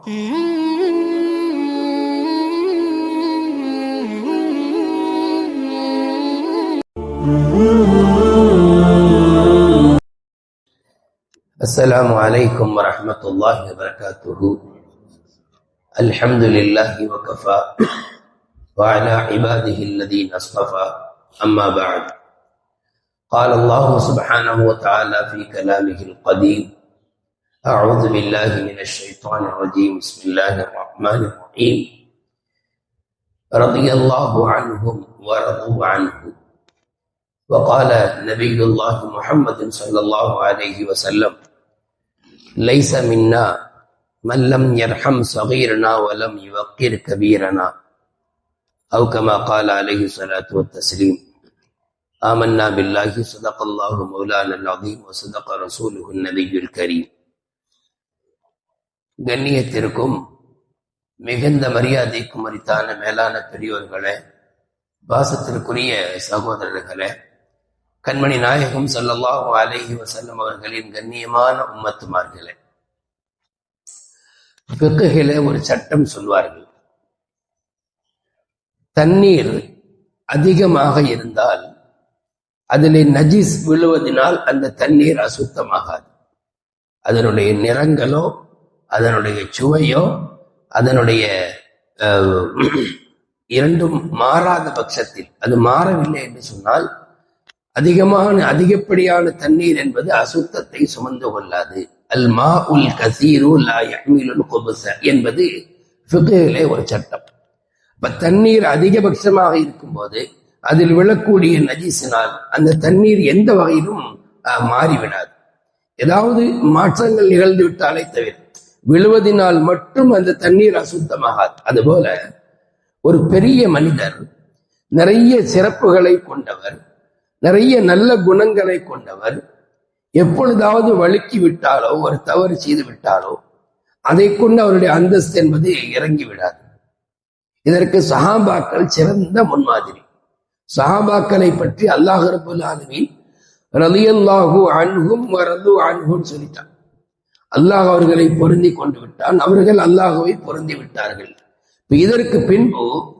السلام عليكم ورحمة الله وبركاته. الحمد لله وكفى. وعلى عباده الذين اصطفى. أما بعد. قال الله سبحانه وتعالى في كلامه القديم أعوذ بالله من الشيطان الرجيم. بسم الله الرحمن الرحيم. رضي الله عنهم ورضوا عنه. وقال نبي الله محمد صلى الله عليه وسلم ليس منا من لم يرحم صغيرنا ولم يوقر كبيرنا. أو كما قال عليه الصلاة والتسليم آمنا بالله صدق الله مولانا العظيم وصدق رسوله النبي الكريم. கண்ணியத்திற்கும் மிகுந்த மரியாதைக்கும் அரித்தான மேலான பெரியோர்களே பாசத்திற்குரிய சகோதரர்களே கண்மணி நாயகம் சொல்லலாம் அலைஹி வசல்லம் அவர்களின் கண்ணியமான உம்மத்துமார்களே. ஃபிக்ஹிலே ஒரு சட்டம் சொல்வார்கள். தண்ணீர் அதிகமாக இருந்தால் அதிலே நஜீஸ் விழுவதனால் அந்த தண்ணீர் அசுத்தமாகாது. அதனுடைய நிறங்களோ அதனுடைய சுவையோ அதனுடைய அஹ், இரண்டும் மாறாத பட்சத்தில் அது மாறவில்லை என்று சொன்னால் அதிகமான அதிகப்படியான தண்ணீர் என்பது அசுத்தத்தை சுமந்து கொள்ளாது. அல் மா உல் கசீரு லா யஹ்மிலுல் குபுஸ என்பது ஃபிக்ஹிலே ஒரு சட்டம். இப்ப தண்ணீர் அதிகபட்சமாக இருக்கும்போது அதில் விழக்கூடிய நஜீசினால் அந்த தண்ணீர் எந்த வகையிலும் அஹ், மாறிவிடாது. ஏதாவது மாற்றங்கள் நிகழ்ந்து விட்டாலே தவிர விழுவதினால் மட்டும் அந்த தண்ணீர் அசுத்தமாகாது. அதுபோல ஒரு பெரிய மனிதர் நிறைய சிறப்புகளை கொண்டவர் நிறைய நல்ல குணங்களை கொண்டவர் எப்பொழுதாவது வழுக்கி விட்டாலோ ஒரு தவறு செய்து விட்டாலோ அதை கொண்டு அவருடைய அந்தஸ்து என்பது இறங்கி விடாது இதற்கு சஹாபாக்கள் சிறந்த முன்மாதிரி. சஹாபாக்களை பற்றி அல்லாஹ் ரபுல் ஆலமீன் ரலியல்லாஹு அன்ஹும் வரது அன்ஹும் சொல்லிட்டான். அல்லாஹ் அவர்களை பொருந்தி கொண்டு விட்டான். அவர்கள் அல்லாஹுவை பொருந்தி விட்டார்கள். இதற்கு பின்பு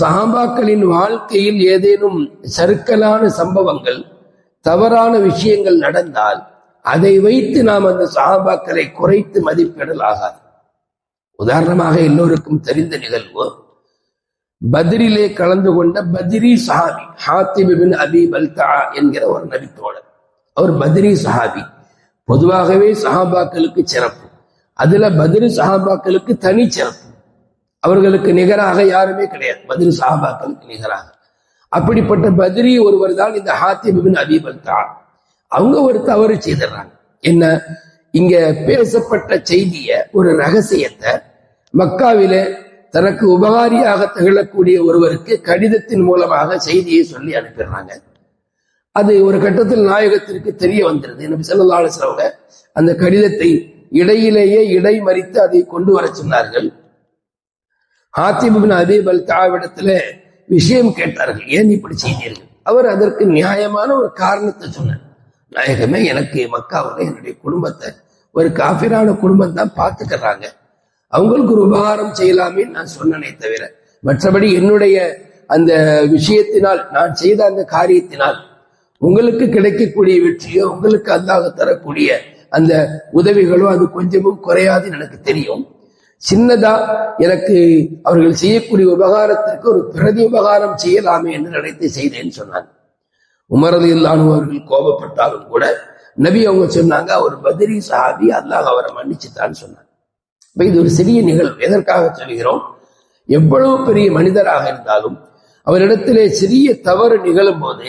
சஹாபாக்களின் வாழ்க்கையில் ஏதேனும் சருக்கலான சம்பவங்கள் தவறான விஷயங்கள் நடந்தால் அதை வைத்து நாம் அந்த சஹாபாக்களை குறைத்து மதிப்பிடல் ஆகாது உதாரணமாக எல்லோருக்கும் தெரிந்த நிகழ்வு பத்ரிலே கலந்து கொண்ட பத்ரி சஹாபி ஹாத்திபின் அபி பல்தா என்கிற ஒரு நபித்தோழர். அவர் பத்ரி சஹாபி. பொதுவாகவே சஹாபாக்களுக்கு சிறப்பு. அதுல பதிரு சஹாபாக்களுக்கு தனி சிறப்பு. அவர்களுக்கு நிகராக யாருமே கிடையாது. பத்ரி சஹாபாக்களுக்கு நிகராக. அப்படிப்பட்ட பதிரி ஒருவர் தான் இந்த ஹாத்திபின் பின் அபி அவங்க ஒரு தவறு செய்திடுறாங்க என்ன? இங்க பேசப்பட்ட செய்திய ஒரு ரகசியத்தை மக்காவில தனக்கு உபகாரியாக திகழக்கூடிய ஒருவருக்கு கடிதத்தின் மூலமாக செய்தியை சொல்லி அனுப்பிடுறாங்க. அது ஒரு கட்டத்தில் நாயகத்திற்கு தெரிய வந்திருது நபி ஸல்லல்லாஹு அலைஹி அந்த கடிதத்தை இடையிலேயே இடை மறித்து அதை கொண்டு வர சொன்னார்கள். ஹாத்திபின் அதேபல் தாவிடத்துல விஷயம் கேட்டார்கள். ஏன் இப்படி செய்தீர்கள்? அவர் அதற்கு நியாயமான ஒரு காரணத்தை சொன்னார். நாயகமே எனக்கு மக்காவில் என்னுடைய குடும்பத்தை ஒரு காபிரான குடும்பம் தான் பார்த்துக்கிறாங்க. அவங்களுக்கு ஒரு உபகாரம் செய்யலாமே நான் சொன்னனே தவிர மற்றபடி என்னுடைய அந்த விஷயத்தினால் நான் செய்த அந்த காரியத்தினால் உங்களுக்கு கிடைக்கக்கூடிய வெற்றியோ உங்களுக்கு அல்லாஹ் தரக்கூடிய அந்த உதவிகளோ அது கொஞ்சமும் குறையாதுன்னு எனக்கு தெரியும். சின்னதா எனக்கு அவர்கள் செய்யக்கூடிய உபகாரத்திற்கு ஒரு பிரதி உபகாரம் செய்யலாமே என்று நினைத்து செய்தேன்னு சொன்னாங்க. உமரது இல்லானு அவர்கள் கோபப்பட்டாலும் கூட நபி அவங்க சொன்னாங்க அவர் பத்ரி சஹாபி அல்லாஹ் அவரை மன்னிச்சுட்டான்னு சொன்னாங்க. இப்ப இது ஒரு சிறிய நிகழ்வு. எதற்காக சொல்கிறோம் எவ்வளவு பெரிய மனிதராக இருந்தாலும் அவரிடத்திலே சிறிய தவறு நிகழும் போது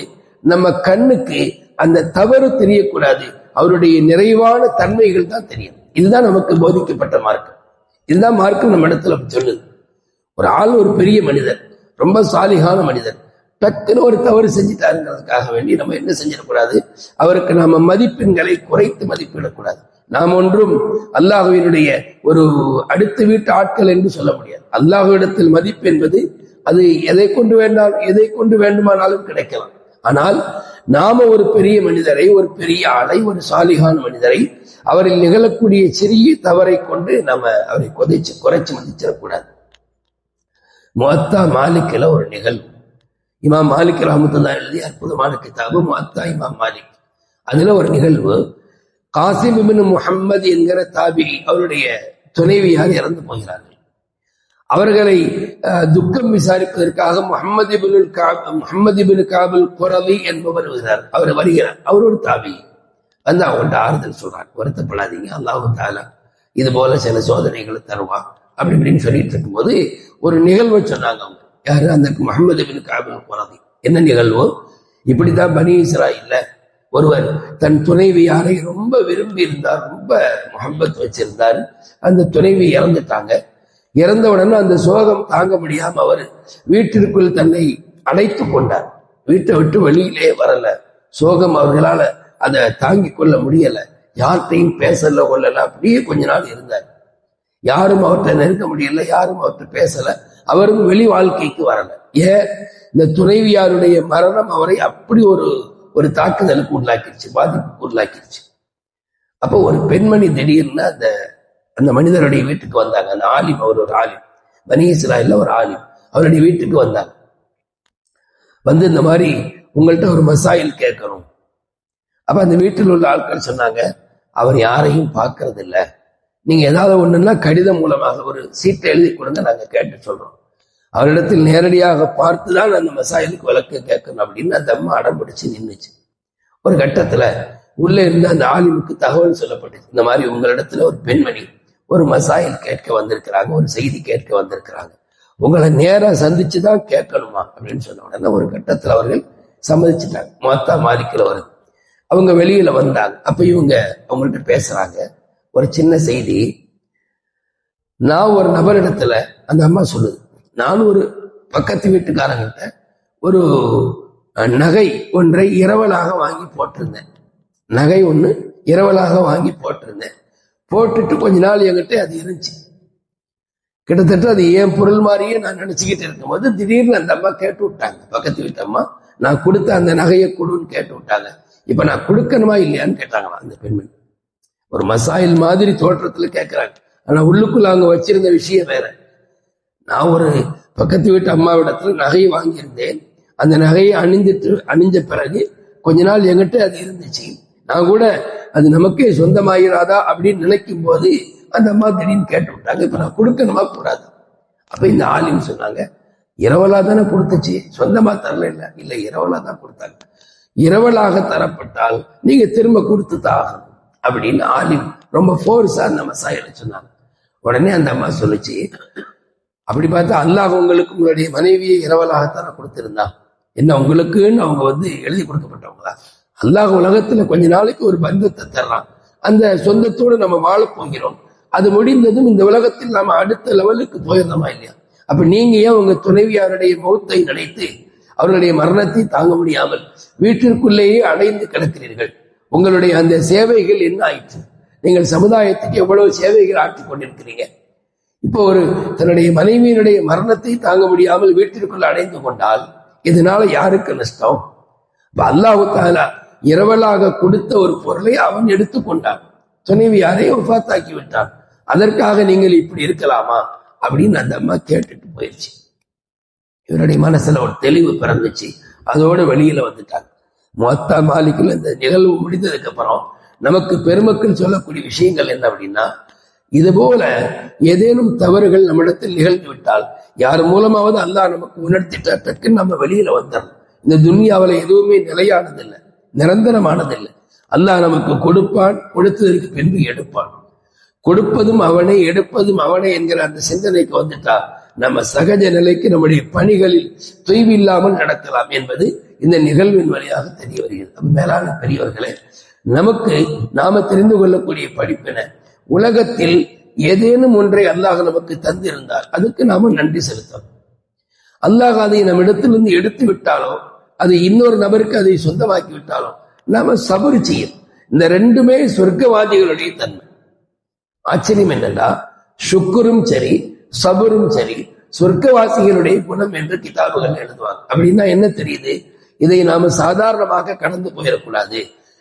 நம்ம கண்ணுக்கு அந்த தவறு தெரியக்கூடாது. அவருடைய நிறைவான தன்மைகள் தான் தெரியும். இதுதான் நமக்கு போதிக்கப்பட்ட மார்க்கம். இதுதான் மார்க்கம் நம்ம இடத்துல சொல்லுது. ஒரு ஆள் ஒரு பெரிய மனிதர் ரொம்ப சாலிகான மனிதர் டக்குன்னு ஒரு தவறு செஞ்சுட்டாருங்கிறதுக்காக வேண்டி நம்ம என்ன செஞ்சிடக்கூடாது? அவருக்கு நாம மதிப்பெண்களை குறைத்து மதிப்பிடக்கூடாது. நாம் ஒன்றும் அல்லாஹுவினுடைய ஒரு அடுத்த வீட்டு ஆட்கள் என்று சொல்ல முடியாது. அல்லாஹுவிடத்தில் மதிப்பு என்பது அது எதை கொண்டு வேண்டாம் எதை கொண்டு வேண்டுமானாலும் கிடைக்கலாம். ஆனால் நாம ஒரு பெரிய மனிதரை ஒரு பெரிய ஆளை ஒரு சாலிகான் மனிதரை அவரில் நிகழக்கூடிய சிறிய தவறை கொண்டு நம்ம அவரை கொதைச்சு குறைச்சு மதிச்சிடக்கூடாது. முத்தா மாலிக்கில் ஒரு நிகழ்வு. இமாம் மாலிக் ரஹமத்துல்லா எழுதிய அற்புதமான கிதாபு முத்தா இமாம் மாலிக். அதுல ஒரு நிகழ்வு காசிம் இபின் முஹம்மது என்கிற தாபி அவருடைய துணைவியார் இறந்து போகிறார்கள். அவர்களை துக்கம் விசாரிப்பதற்காக Muhammad ibn Muhammad ibn Kabul என்பவர் வருகிறார். அவர் வருகிறார். அவர் ஒரு தாவி வந்து அவங்கள்ட்ட ஆறுதல் சொல்றார். வருத்தப்படாதீங்க. அல்லாஹு தாலா இது போல சில சோதனைகளை தருவான். அப்படி இப்படின்னு சொல்லிட்டு இருக்கும்போது ஒரு நிகழ்வை சொன்னாங்க அவங்க. யாரு? அந்த முகமது பின் காபில் குரவி. என்ன நிகழ்வு? இப்படித்தான் பனி இஸ்ரா இல்ல ஒருவர் தன் துணைவி யாரை ரொம்ப விரும்பி இருந்தார் ரொம்ப முகம்பத் வச்சிருந்தார். அந்த துணைவி இறந்துட்டாங்க. இறந்தவுடனே அந்த சோகம் தாங்க முடியாம அவர் வீட்டிற்குள் தன்னை அடைத்து கொண்டார். வீட்டை விட்டு வெளியிலே வரல. சோகம் அவர்களால அதை தாங்கி கொள்ள முடியல. யார்கிட்டையும் பேசல கொள்ளல. அப்படியே கொஞ்ச நாள் இருந்தார். யாரும் அவர்கிட்ட நெருக்க முடியல யாரும் அவர்கிட்ட பேசல. அவரும் வெளி வாழ்க்கைக்கு வரல. ஏன்? இந்த துணைவியாருடைய மரணம் அவரை அப்படி ஒரு ஒரு தாக்குதலுக்கு உள்ளாக்கிருச்சு பாதிப்புக்கு உள்ளாக்கிருச்சு அப்போ ஒரு பெண்மணி திடீர்னு அந்த அந்த மனிதருடைய வீட்டுக்கு வந்தாங்க. அந்த ஆலிம் அவர் ஒரு ஆலிம். பனி இஸ்ராயில் ஒரு ஆலிம். அவருடைய வீட்டுக்கு வந்தாங்க. வந்து இந்த மாதிரி உங்கள்கிட்ட ஒரு மசாயில் கேட்கணும். அப்ப அந்த வீட்டில் உள்ள ஆட்கள் சொன்னாங்க அவர் யாரையும் பார்க்கறது இல்லை நீங்க ஏதாவது ஒண்ணுன்னா கடிதம் மூலமாக ஒரு சீட்டை எழுதி கொடுங்க நாங்க கேட்டு சொல்றோம். அவரிடத்தில் நேரடியாக பார்த்துதான் அந்த மசாயிலுக்கு விளக்கு கேட்கணும் அப்படின்னு அந்த அம்மா அடம் பிடிச்சு நின்றுச்சு ஒரு கட்டத்துல உள்ள இருந்து அந்த ஆலிமுக்கு தகவல் சொல்லப்பட்டுச்சு. இந்த மாதிரி உங்களிடத்துல ஒரு பெண்மணி ஒரு மசாயில் கேட்க வந்திருக்கிறாங்க ஒரு செய்தி கேட்க வந்திருக்கிறாங்க. உங்களை நேரா சந்திச்சுதான் கேட்கணுமா அப்படின்னு சொன்ன உடனே ஒரு கட்டத்துல அவர்கள் சம்மதிச்சுட்டாங்க. மாத்தா மாறிக்கல வருது அவங்க வெளியில வந்தாங்க. அப்ப இவங்க அவங்கள்ட்ட பேசுறாங்க. ஒரு சின்ன செய்தி. நான் ஒரு நபரிடத்துல அந்த அம்மா சொல்லுது. நானும் ஒரு பக்கத்து வீட்டுக்காரங்கிட்ட ஒரு நகை ஒன்றை இரவலாக வாங்கி போட்டிருந்தேன். நகை ஒன்று இரவலாக வாங்கி போட்டிருந்தேன். போட்டுட்டு கொஞ்ச நாள் என்கிட்ட அது இருந்துச்சு. கிட்டத்தட்ட அது ஏன் பொருள் மாதிரியே நான் நினைச்சுக்கிட்டு இருக்கும்போது திடீர்னு அந்த அம்மா கேட்டு விட்டாங்க. பக்கத்து வீட்டு அம்மா நான் கொடுத்த அந்த நகையை கொடுன்னு கேட்டு விட்டாங்க. இப்ப நான் கொடுக்கணுமா இல்லையான்னு கேட்டாங்களா அந்த பெண்மணி. ஒரு மசாயில் மாதிரி தோற்றத்துல கேட்கிறாங்க ஆனா உள்ளுக்குள்ள அவங்க வச்சிருந்த விஷயம் வேற. நான் ஒரு பக்கத்து வீட்டு அம்மாவிடத்துல நகையை வாங்கியிருந்தேன். அந்த நகையை அணிஞ்சிட்டு அணிஞ்ச பிறகு கொஞ்ச நாள் எங்கிட்ட அது இருந்துச்சு. நான் கூட அது நமக்கே சொந்தமாயிராதா அப்படின்னு நினைக்கும் போது அந்த அம்மா திடீர்னு கேட்டு விட்டாங்க. இப்ப நான் கொடுக்கணுமா? கூடாது அப்ப இந்த ஆலிம் சொன்னாங்க இரவலா தானே கொடுத்துச்சு. சொந்தமா தரல இல்ல. இல்ல இரவலா தான் கொடுத்தாங்க. இரவலாக தரப்பட்டால் நீங்க திரும்ப கொடுத்து தான் அப்படின்னு ஆலிம் ரொம்ப ஃபோர்ஸா அந்த மசாயில சொன்னாங்க. உடனே அந்த அம்மா சொல்லுச்சு அப்படி பார்த்தா அல்லாஹ் உங்களுக்கு உங்களுடைய மனைவியை இரவலாக தர கொடுத்திருந்தா என்ன உங்களுக்குன்னு அவங்க வந்து எழுதி கொடுக்கப்பட்டவங்களா? அல்லாஹ் உலகத்துல கொஞ்ச நாளைக்கு ஒரு பந்தத்தை தர்றான் அந்த சொந்தத்தோடு நம்ம வாழ போகிறோம். அது முடிந்ததும் இந்த உலகத்தில் நாம அடுத்த லெவலுக்கு போயிருந்தோமா இல்லையா? அப்ப நீங்க ஏன் உங்க துணைவியாருடைய மௌத்தை நினைத்து அவர்களுடைய மரணத்தை தாங்க முடியாமல் வீட்டிற்குள்ளேயே அடைந்து கிடக்கிறீர்கள்? உங்களுடைய அந்த சேவைகள் என்ன ஆயிற்று? நீங்கள் சமுதாயத்துக்கு எவ்வளவு சேவைகள் ஆட்டி கொண்டிருக்கிறீங்க? இப்போ ஒரு தன்னுடைய மனைவியினுடைய மரணத்தை தாங்க முடியாமல் வீட்டிற்குள் அடைந்து கொண்டால் இதனால யாருக்கு நஷ்டம்? அல்லாஹு தாலா இரவலாக கொடுத்த ஒரு பொருளை அவன் எடுத்துக்கொண்டான் துணைவி யாரையும் உபாத்தாக்கி விட்டான். அதற்காக நீங்கள் இப்படி இருக்கலாமா? அப்படின்னு அந்த அம்மா கேட்டுட்டு போயிடுச்சு இவருடைய மனசுல ஒரு தெளிவு பிறந்துச்சு. அதோட வெளியில வந்துட்டாங்க. மொத்த மாலிக்கில் இந்த நிகழ்வு முடிந்ததுக்கு அப்புறம் நமக்கு பெருமக்கள் சொல்லக்கூடிய விஷயங்கள் என்ன அப்படின்னா இது போல ஏதேனும் தவறுகள் நம்மிடத்தில் நிகழ்ந்து விட்டால் யார் மூலமாவது அல்லாஹ் நமக்கு உணர்த்திட்டதற்கு நம்ம வெளியில வந்துடணும். இந்த துன்யாவில் எதுவுமே நிலையானதில்லை. நிரந்தரமானதில்லை. அல்லாஹ் நமக்கு கொடுப்பான் கொடுத்ததற்கு பின்பு எடுப்பான். கொடுப்பதும் அவனை எடுப்பதும் அவனை என்கிற அந்த சிந்தனைக்கு வந்துட்டா நம்ம சகஜ நிலைக்கு நம்முடைய பணிகளில் தொய்வில்லாமல் நடக்கலாம் என்பது இந்த நிகழ்வின் வழியாக தெரிய வருகிறது. மேலான பெரியவர்களே நமக்கு நாம தெரிந்து கொள்ளக்கூடிய படிப்பின உலகத்தில் ஏதேனும் ஒன்றை அல்லாஹ் நமக்கு தந்திருந்தால் அதுக்கு நாம நன்றி செலுத்தணும். அல்லாஹ் அதை நம்மிடத்திலிருந்து எடுத்து விட்டாலோ அது இன்னொரு நபருக்கு அதை சொந்தமாக்கி விட்டாலும் நாம சபரி செய்யும். இந்த ரெண்டுமே சொர்க்கவாதிகளுடைய தன்மை. ஆச்சரியம் என்னன்னா சுக்குரும் சரி சபரும் சரி சொர்க்கவாசிகளுடைய குணம் என்று கிதாபுகள் எழுதுவாங்க. அப்படின்னா என்ன தெரியுது? இதை நாம சாதாரணமாக கடந்து போயிடக்கூடாது.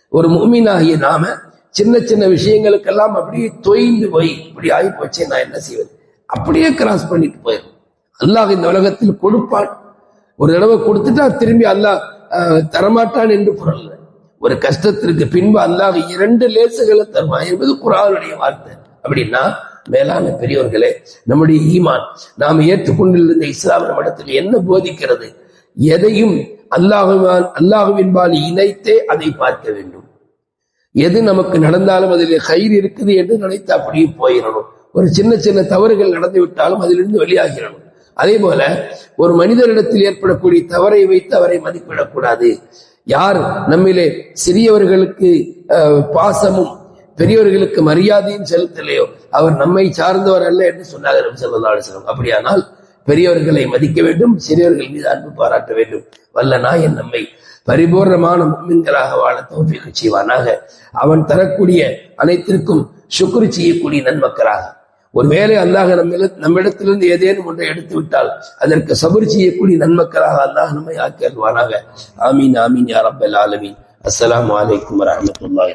ஒரு மூமினாகிய நாம சின்ன சின்ன விஷயங்களுக்கெல்லாம் அப்படியே தொய்ந்து போய் இப்படி ஆகி போச்சு நான் என்ன செய்வது? அப்படியே கிராஸ் பண்ணிட்டு போயிடும். அல்லாஹ் இந்த உலகத்தில் கொடுப்பான். ஒரு தடவை கொடுத்துட்டா திரும்பி அல்லாஹ் தரமாட்டான் என்று குரல் ஒரு கஷ்டத்திற்கு பின்பு அல்லாஹ் இரண்டு லேசுகளை தருவான் என்பது குரானுடைய வார்த்தை. அப்படின்னா மேலான பெரியோர்களே நம்முடைய ஈமான் நாம் ஏற்றுக்கொண்டிருந்த இஸ்லாம் நம்மிடத்தில் என்ன போதிக்கிறது? எதையும் அல்லாஹுவான் அல்லாஹுவின்பால் இணைத்தே அதை பார்க்க வேண்டும். எது நமக்கு நடந்தாலும் அதில் கயிறு இருக்குது என்று நினைத்து அப்படியே போயிடணும். ஒரு சின்ன சின்ன தவறுகள் நடந்து விட்டாலும் அதிலிருந்து வெளியாகிடணும் அதே போல ஒரு மனிதரிடத்தில் ஏற்படக்கூடிய தவறை வைத்து அவரை மதிப்பிடக்கூடாது. யார் நம்மிலே சிறியவர்களுக்கு பாசமும் பெரியவர்களுக்கு மரியாதையும் செலுத்தலையோ அவர் நம்மை சார்ந்தவர் அல்ல என்று சொன்னாங்க நபி ஸல்லல்லாஹு அப்படியானால் பெரியவர்களை மதிக்க வேண்டும் சிறியவர்கள் மீது அன்பு பாராட்ட வேண்டும். வல்ல நாயன் நம்மை பரிபூர்ணமான மும்மின்களாக வாழ தௌஃபீக் செய்வானாக. அவன் தரக்கூடிய அனைத்திற்கும் சுக்குரு செய்யக்கூடிய நன்மக்களாக. ஒருவேளை அல்லாஹ் நம்ம நம்மிடத்திலிருந்து ஏதேனும் ஒன்றை எடுத்து விட்டால் அதற்கு சபர் செய்யக்கூடிய நன்மக்களாக அல்லாஹ் நம்மை ஆக்கி அருள்வானாக. ஆமீன் ஆமீன் யார் அப்பல் ஆலமீன். அஸ்லாம் வலைக்கம் வரமத்துல்லாஹ்